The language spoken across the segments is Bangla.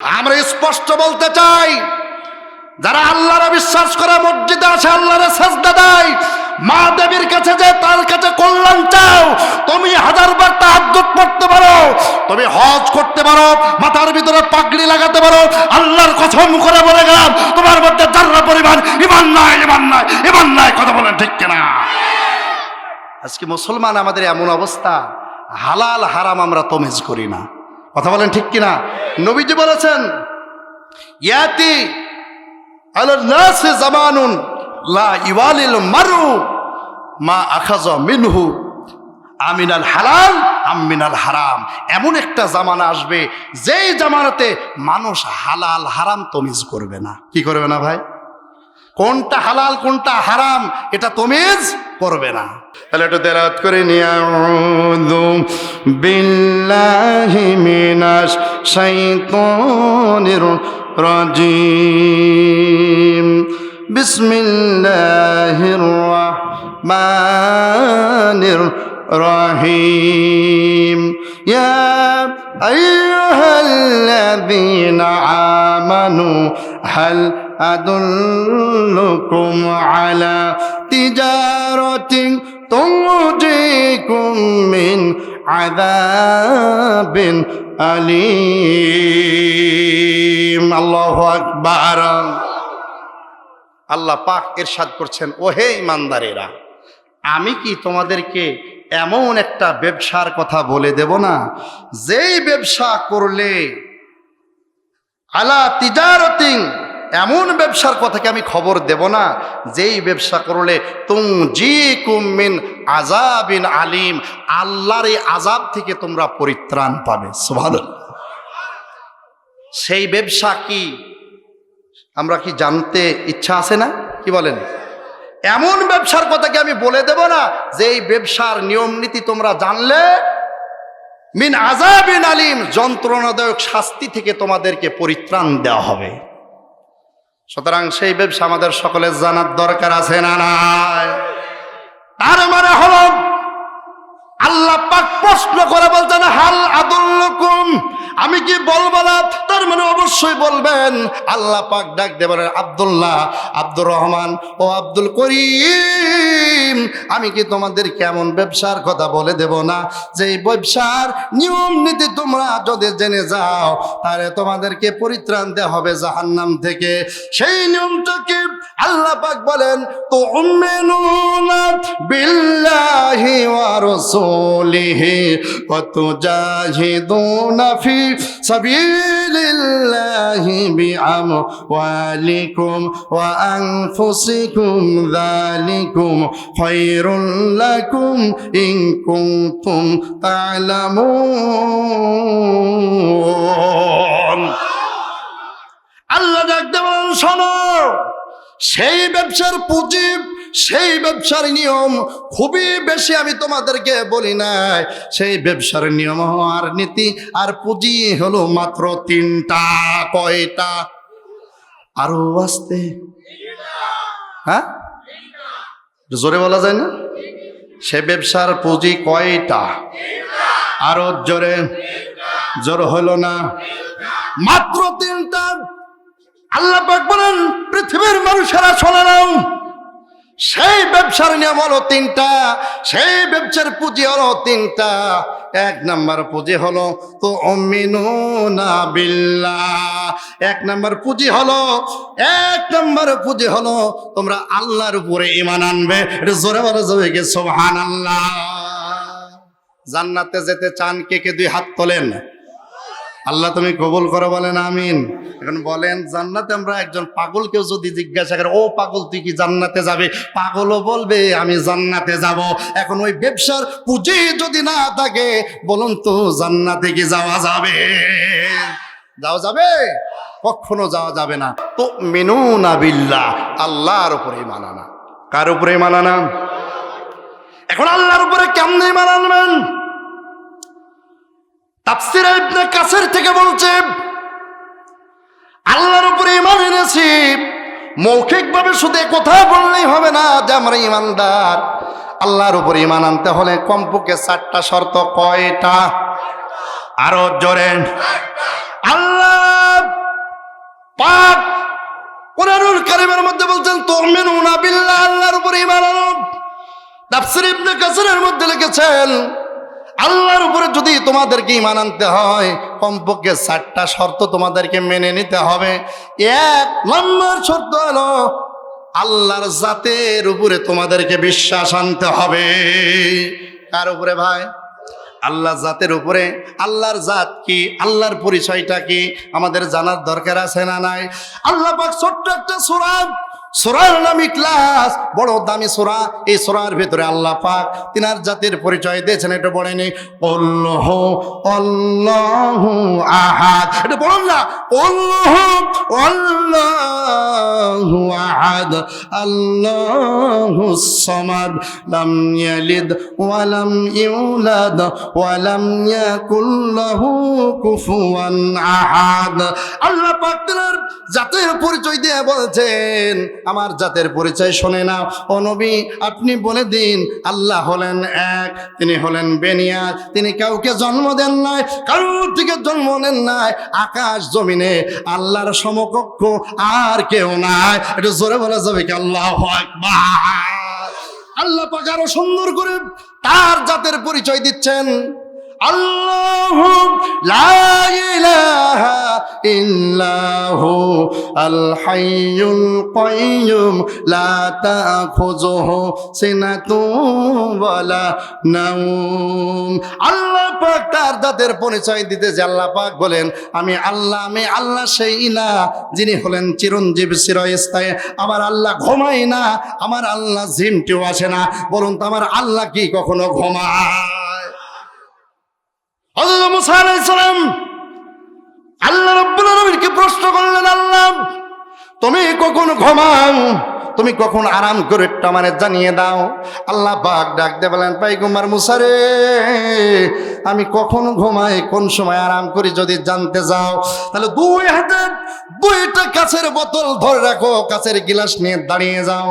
আমরা স্পষ্ট বলতে চাই, যারা আল্লাহরে বিশ্বাস করে মসজিদে আসে, আল্লাহরে সেজদা দেয়, মা দেবীর কাছে যে তার কাছে কল্যাণ চাও, তুমি হাজার বার তাহাজ্জুদ পড়তে পারো, তুমি হজ করতে পারো, মাথার ভিতরে পাগড়ি লাগাতে পারো, আল্লাহর কসম করে বলে গেলাম, তোমার মধ্যে যারা পরিমাণ, ইমান নাই ইমান নাই ইমান নাই, কথা বলেন ঠিক কিনা? আজকে মুসলমান আমাদের এমন অবস্থা, হালাল, হারাম আমরা তমিজ করি না। কথা বলেন ঠিক কিনা? নবীজি বলেছেন, ইয়াতি জামানুন লা ইওয়ালিল মারু মা আখাজা মিনহু। আমিনাল হালাল আমিনাল হারাম। এমন একটা জামানা আসবে, যেই জামানাতে মানুষ হালাল, হারাম তমিজ করবে না। কি করবে না ভাই? কোনটা হালাল, কোনটা হারাম, এটা তমিজ করবে না। তাহলে একটু তেলাওয়াত করে বিল্লাহি মিনাশ শাইতানির রাজিম। বিসমিল্লাহির রাহমানির রহিম। ইয়া আইয়ুহাল্লাযীনা আমানু হাল أدلكم على تجارة تنجيكم من عذاب أليم الله أكبر আল্লাহ পাক এরশাদ করছেন ওহে ইমানদারেরা আমি কি তোমাদেরকে এমন একটা ব্যবসার কথা বলে দেব না যেই ব্যবসা করলে আলা তিজারতিং এমন ব্যবসার কথাকে আমি খবর দেব না, যেই ব্যবসা করলে তুম জি কুমিন আজাবিন আলিম, আল্লাহর এই আজাব থেকে তোমরা পরিত্রাণ পাবে। সেই ব্যবসা কি? আমরা কি জানতে ইচ্ছা আছে না? কি বলেন? এমন ব্যবসার কথাকে আমি বলে দেব না যে এই ব্যবসার নিয়ম নীতি তোমরা জানলে, মিন আজাবিন আলিম, যন্ত্রণাদায়ক শাস্তি থেকে তোমাদেরকে পরিত্রাণ দেওয়া হবে। সুতরাং সেই ব্যবসা আমাদের সকলের জানার দরকার আছে না নাই? তার মানে হলো, আল্লাহ পাক প্রশ্ন করে বলতেন হাল আদুল্লকুম আমি কি বলব না? তার মানে অবশ্যই বলবেন। আল্লাহ পাক ডাক দেবেন আব্দুল্লাহ, আব্দুর রহমান, ও আব্দুল করিম, আমি কি তোমাদের কেমন ব্যবসার কথা বলে দেব না? যে ব্যবসার নিয়ম নীতি তোমরা যদি জেনে যাও, তাহলে তোমাদেরকে পরিত্রাণ দেওয়া হবে জাহান্নাম থেকে। সেই নিয়মটাকে আল্লাহ পাক বলেন তো বিল্লাহি ওয়া রাসূলিহি ওয়া তুজাহিদুনা ফি সাবিলিল্লাহি বিআমওয়ালিকুম ওয়া আনফুসিকুম যালিকুম খায়রুল লাকুম ইন কুনতুম তা'লামুন আল্লাহ ডাকতে বলেন, শোনো, সেই ব্যবসার পুঁজি সেই ব্যবসার নিয়ম খুবই বেশি আমি তোমাদেরকে বলি নাই। সেই ব্যবসার নিয়ম আর নীতি আর পুঁজি হলো মাত্র তিনটা, কয়টা? আরও আসতে। হ্যাঁ? জোরে বলা যায় না? সে ব্যবসার পুঁজি কয়টা? আরও জোরে। জোর হলো না। মাত্র তিনটা। আল্লাহ পাক বলেন, পৃথিবীর মানুষেরা শোনে নাও ব্যবসার নিয়ম হলো তিনটা, সেই ব্যবসার পুঁজি হলো তিনটা। এক নাম্বার পুঁজি হলো তো অমিনুনা বিল্লাহ। এক নাম্বার পুঁজি হলো, এক নাম্বার পুঁজি হলো তোমরা আল্লাহর উপরে ইমান আনবে। এটা জোরে বলা যাবে কি সোহান আল্লাহ জান্নাতে যেতে চান কে কে? দুই হাত তোলেন। আল্লাহ তুমি কবুল করো বলেন, আমিন। এখন বলেন, জান্নাতে আমরা একজন পাগলকেও যদি জিজ্ঞাসা করে, ও পাগল, তুই কি জান্নাতে যাবে? পাগলও বলবে, আমি জান্নাতে যাব। এখন ওই ব্যবসার পুঁজি যদি না থাকে, বলুন তো, জান্নাতে কি যাওয়া যাবে? যাওয়া যাবে? কখনো যাওয়া যাবে না। তো মেনু না বিল্লাহ, আল্লাহর উপরে মানানা কার উপরে মানানা এখন আল্লাহর উপরে কেমনে মানানবেন তাফসিরা ইবনে কাসির থেকে বলছে, আল্লাহর উপরে ইমান এনেছি। মৌখিকভাবে শুধু কথা বললেই হবে না যে আমরা ইমানদার আল্লাহর উপরে ইমান আনতে হলে কমপক্ষে চারটা শর্ত কয়টা? আরও জোরে। আল্লাহ পাক কোরআনুল কারিমের মধ্যে বলছেন তোরমিন উনাবিল্লাহ আল্লাহর উপরে ইমান আনো। তাফসির ইবনে কাসিরের মধ্যে লিখেছেন আল্লাহর উপরে যদি তোমাদেরকে ইমান আনতে হয়, কমপক্ষে চারটা শর্ত তোমাদেরকে মেনে নিতে হবে। এক নম্বর শর্ত হলো, আল্লাহর জাতের উপরে তোমাদেরকে বিশ্বাস আনতে হবে। কার উপরে ভাই? আল্লাহ জাতের উপরে। আল্লাহর জাত কি? আল্লাহর পরিচয়টা কি? আমাদের জানার দরকার আছে না নাই? আল্লাহ পাক ছোট্ট একটা সূরা সূরার নাম ইখলাস বড় দামি সূরা। এই সূরার ভিতরে আল্লাহ পাক তিনার জাতের পরিচয় দিয়েছেন, এটা বলেনি। আল্লাহু আল্লাহু আহাদ। এটা বলুন না আল্লাহু আল্লাহু আহাদ। আল্লাহু সামাদ, লাম ইয়ালিদ, ওয়া লাম ইউলাদ, ওয়া লাম ইয়াকুল লাহু কুফুয়ান আহাদ। আল্লাহ পাক তিনার জাতের পরিচয় দিয়ে বলছেন আমার জাতের পরিচয় শোনে না। ও নবী, আপনি বলে দিন, আল্লাহ হলেন এক, তিনি হলেন বেনিয়াদ তিনি কাউকে জন্ম দেন নাই, কারোর থেকে জন্ম নেন নাই, আকাশ জমিনে আল্লাহর সমকক্ষ আর কেউ নাই। একটু জোরে বলা যাবে কি? আল্লাহ আল্লাহ পাক আরও সুন্দর করে তার জাতের পরিচয় দিচ্ছেন। আল্লাহ ইল্লাহু আল হাইয়ুল কাইয়ুম, লা তাখুযুহু সিনাতুন ওয়ালা নাওম। আল্লাহ পাক তার জাতের পরিচয় দিতে যে আল্লাহ পাক বলেন, আমি আল্লাহ আমি আল্লাহ সেই না যিনি হলেন চিরঞ্জীব চিরস্থায়ী। আমার আল্লাহ ঘুমাই না, আমার আল্লাহ ঝিমটিও আসে না, বলুন তো আমার আল্লাহ কি কখনো ঘুমায়? হযরত মুসা আলাইহিস সালাম আল্লাহ রাব্বুল আলামিনকে প্রশ্ন করলেন আল্লাহ তুমি কখন ঘুমাও? তুমি কখন আরাম করে আমারে জানিয়ে দাও? আল্লাহ পাক ডাক দে বলেন পাইগুমার মুসারে আমি কখন ঘুমাই কোন সময় আরাম করি যদি জানতে যাও? তাহলে দুই হাতে দুইটা কাছের বোতল ধরে রাখো, কাছের গিলাস নিয়ে দাঁড়িয়ে যাও।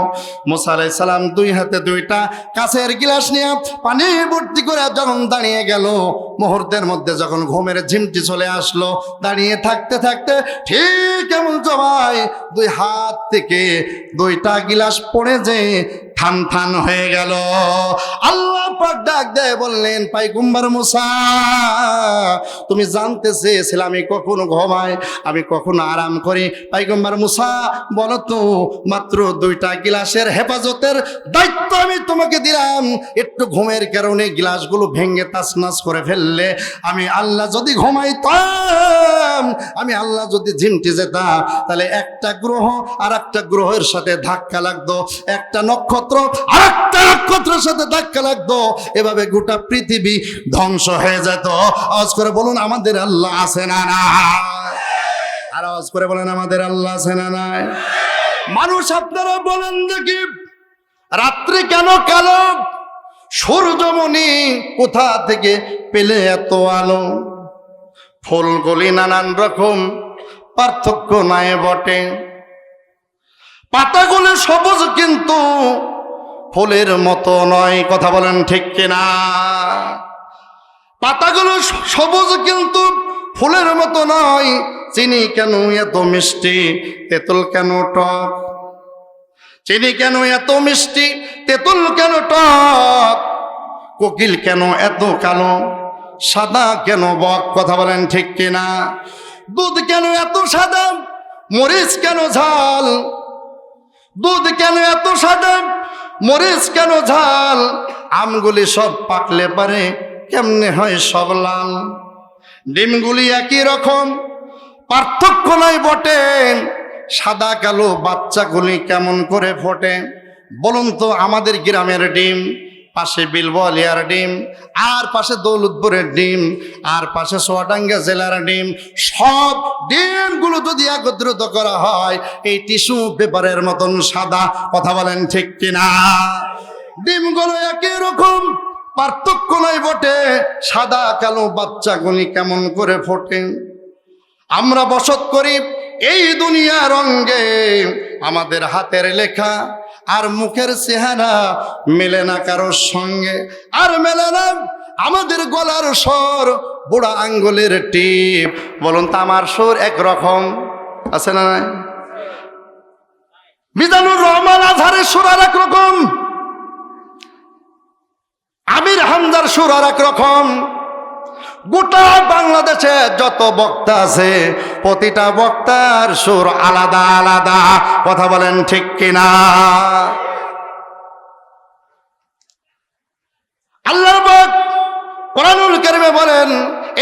মুসা সালাম দুই হাতে দুইটা কাছের গিলাস নিয়ে পানি ভর্তি করে যখন দাঁড়িয়ে গেল, মুহূর্তের মধ্যে যখন ঘুমের ঝিমটি চলে আসলো, দাঁড়িয়ে থাকতে থাকতে ঠিক এমন জমায় দুই হাত থেকে দুইটা গিলাস পড়ে যে থান থান হয়ে গেল। আল্লাহ পাক ডাক দেয়, বললেন পাইকুম্বার মুসা, তুমি জানতে চেয়েছিলে আমি কখন ঘুমাই, আমি কখন আরাম করি। পাইকুম্বার মুসা, বলো তো, মাত্র দুইটা গিলাসের হেফাজতের দায়িত্ব আমি তোমাকে দিলাম। একটু ঘুমের কারণে গিলাসগুলো ভেঙে তাসনাস করে ফেললে আমি আল্লাহ যদি ঘুমাইতাম, আমি আল্লাহ যদি ঝিমটি যেতাম, তাহলে একটা গ্রহ আর একটা গ্রহের সাথে ধাক্কা লাগতো, একটা নক্ষত্র আর একটা নক্ষত্রের সাথে ধাক্কা লাগতো, এভাবে গোটা পৃথিবী ধ্বংস হয়ে যেত। আওয়াজ করে বলুন, আমাদের আল্লাহ আছে না আর আওয়াজ করে বলেন, আমাদের আল্লাহ আছে না নাই? মানুষ আপনারা বলেন দেখি, রাত্রি কেন কালো? সূর্যমণি কোথা থেকে পেলে এত আলো? ফুলগুলি নানান রকম, পার্থক্য নাই বটে। পাতাগুলো সবুজ কিন্তু ফুলের মতো নয়, কথা বলেন ঠিক কিনা? পাতাগুলো সবুজ কিন্তু ফুলের মতো নয়, চিনি কেন এত মিষ্টি? তেঁতুল কেন টক? চিনি কেন এত মিষ্টি? তেঁতুল কেন টক? কোকিল কেন এত কালো? সাদা কেন বক? কথা বলেন ঠিক কিনা? দুধ কেন এত সাদা? মরিচ কেন ঝাল? দুধ কেন এত সাদা মরিচ কেন ঝাল? আমগুলি সব পাকলে পারে, কেমনে হয় সব লাল? ডিমগুলি একই রকম, পার্থক্য নয় বটে। সাদা কালো বাচ্চাগুলি কেমন করে ফোটে? বলুন তো আমাদের গ্রামের ডিম। পাশে বিলবলিয়ার ডিম, আর পাশে দৌলতপুরের ডিম, আর পাশে সোয়াডাঙ্গা জেলার ডিম, সব ডিমগুলো যদি একত্রিত করা হয়, এই টিস্যু পেপারের মতন সাদা, কথা বলেন ঠিক কিনা? ডিমগুলো একই রকম, পার্থক্য নাই বটে, সাদা কালো বাচ্চাগুলি কেমন করে ফোটে? আমরা বসত করি এই দুনিয়া রঙ্গে আমাদের হাতের লেখা আর মুখের চেহারা মেলে না কারোর সঙ্গে। আর মেলে না আমাদের গলার স্বর, বুড়া আঙ্গুলের টিপ। বলুন তো আমার সুর একরকম আছে না নাই? মিজানুর রহমান আজহারের সুর আর এক রকম আমির হামদার সুর আর এক রকম গোটা বাংলাদেশে যত বক্তা আছে, প্রতিটা বক্তার সুর আলাদা আলাদা। কথা বলেন ঠিক কিনা? আল্লাহর বাক কোরআনুল কারিমে বলেন,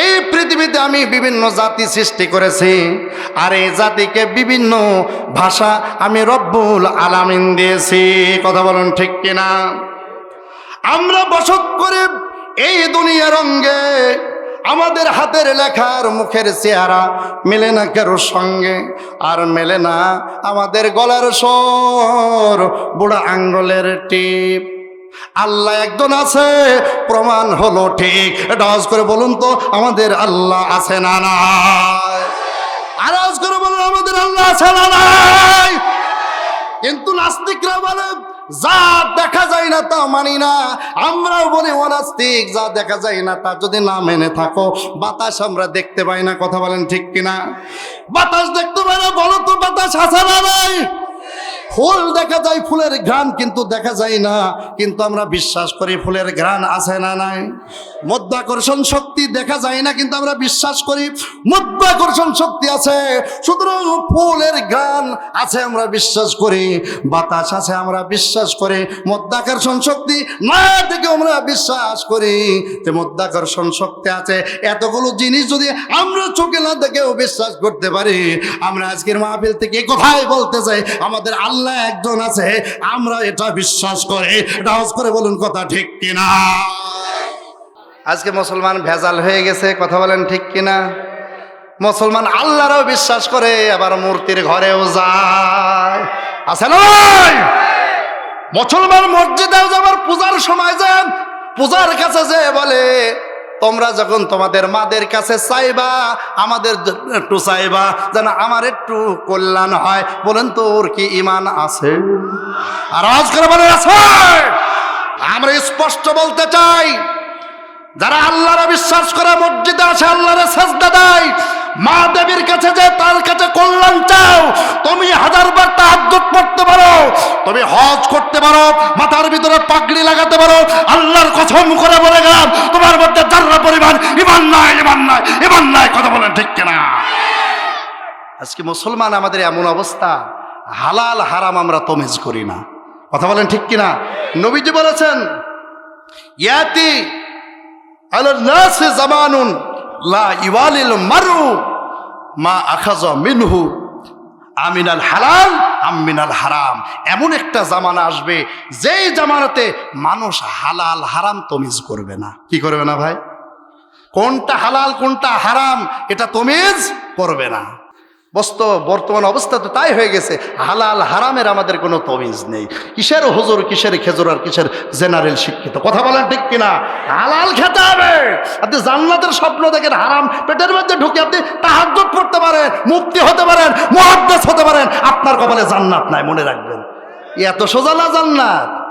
এই পৃথিবীতে আমি বিভিন্ন জাতি সৃষ্টি করেছি, আর এই জাতিকে বিভিন্ন ভাষা আমি রব্বুল আলামিন দিয়েছি। কথা বলেন ঠিক কিনা? আমরা বসত করে এই দুনিয়ার রঙ্গে আমাদের হাতের লেখার মুখের চেহারা মেলে না কারোর সঙ্গে, আর মেলে না আমাদের গলার স্বর, বুড়া আঙ্গলের টিপ। আল্লাহ একজন আছে, প্রমাণ হলো ঠিক। আওয়াজ করে বলুন তো, আমাদের আল্লাহ আছে না আর আওয়াজ করে বলুন, আমাদের আল্লাহ আছে না নাই? কিন্তু নাস্তিকরা বলে যা দেখা যায় না তা মানি না। আমরাও বলি অনাস্তিক যা দেখা যায় না তা যদি না মেনে থাকো। বাতাস আমরা দেখতে পাই না, কথা বলেন ঠিক কিনা? বাতাস দেখতে পাই না, বলো তো বাতাস আসা না নাই? ফুল দেখা যায়, ফুলের ঘ্রাণ কিন্তু দেখা যায় না। কিন্তু আমরা বিশ্বাস করি ফুলের ঘ্রাণ আছে না নাই। মধ্যাকর্ষণ শক্তি দেখা যায় না, কিন্তু আমরা বিশ্বাস করি মধ্যাকর্ষণ শক্তি আছে। সুতরাং ফুলের ঘ্রাণ আছে আমরা বিশ্বাস করি, বাতাস আছে আমরা বিশ্বাস করি মধ্যাকর্ষণ শক্তি না থেকে আমরা বিশ্বাস করি। যে মধ্যাকর্ষণ শক্তি আছে, এতগুলো জিনিস যদি আমরা চোখে না দেখেও বিশ্বাস করতে পারি, আমরা আজকের মাহফিল থেকে কোথায় বলতে চাই, আমাদের আল্লাহ একজন আছে, আমরা এটা বিশ্বাস করি। এটা আওয়াজ করে বলুন কথা ঠিক কিনা? আজকে মুসলমান ভেজাল হয়ে গেছে, কথা বলেন ঠিক কিনা? মুসলমান আল্লাহরাও বিশ্বাস করে, আবার মূর্তির ঘরেও যায়। আছে নয় মুসলমান মসজিদেও যাবার পূজার সময় যান পূজার কাছে যে বলে তোমরা যখন তোমাদের মাদের কাছে চাইবা, আমাদের একটু চাইবা, যেন আমার একটু কল্যাণ হয়। বলেন তো, ওর কি ইমান আছে? আর আজ করে বলে আছে! আমরা স্পষ্ট বলতে চাই, যারা আল্লাহরে বিশ্বাস করে, মসজিদে আসে, আল্লাহরে সাজদা দেয় মা দেবীর কাছে যে তার কাছে কল্যাণ চাও, তুমি হাজার বার তাহাজ্জুদ পড়তে পারো, তুমি হজ করতে পারো, মাথার ভিতরে পাগড়ি লাগাতে পারো, আল্লাহর কসম করে বলে গেলাম, তোমার মধ্যে যারা পরিমাণ, ইমান নাই ইমান নাই ইমান নাই, কথা বলেন ঠিক কিনা? আজকে মুসলমান আমাদের এমন অবস্থা, হালাল, হারাম আমরা তমেজ করি না। কথা বলেন ঠিক কিনা? নবীজি বলেছেন, ইয়াতি আলান্নাস জামানুন লা ইওয়ালিল মারু মা আখাজ মিনহু। আমিনাল হালাল আমিনাল হারাম। এমন একটা জামানা আসবে, যেই জামানাতে মানুষ হালাল হারাম তমিজ করবে না। কি করবে না ভাই? কোনটা হালাল, কোনটা হারাম, এটা তমিজ করবে না। বস্তু, বর্তমান অবস্থা তো তাই হয়ে গেছে। হালাল হারামের আমাদের কোনো তমিজ নেই। কিসের হুজুর, কিসের খেজুর আর কিসের জেনারেল শিক্ষিত? কথা বলেন ঠিক কিনা? হালাল খেতে হবে। আপনি জান্নাতের স্বপ্ন দেখেন, হারাম পেটের মধ্যে ঢুকে আপনি তাহাজ্জুদ করতে পারেন, মুক্তি হতে পারেন, মুহাদ্দিস হতে পারেন। আপনার কপালে জান্নাত নাই, মনে রাখবেন। এত সোজা না জান্নাত?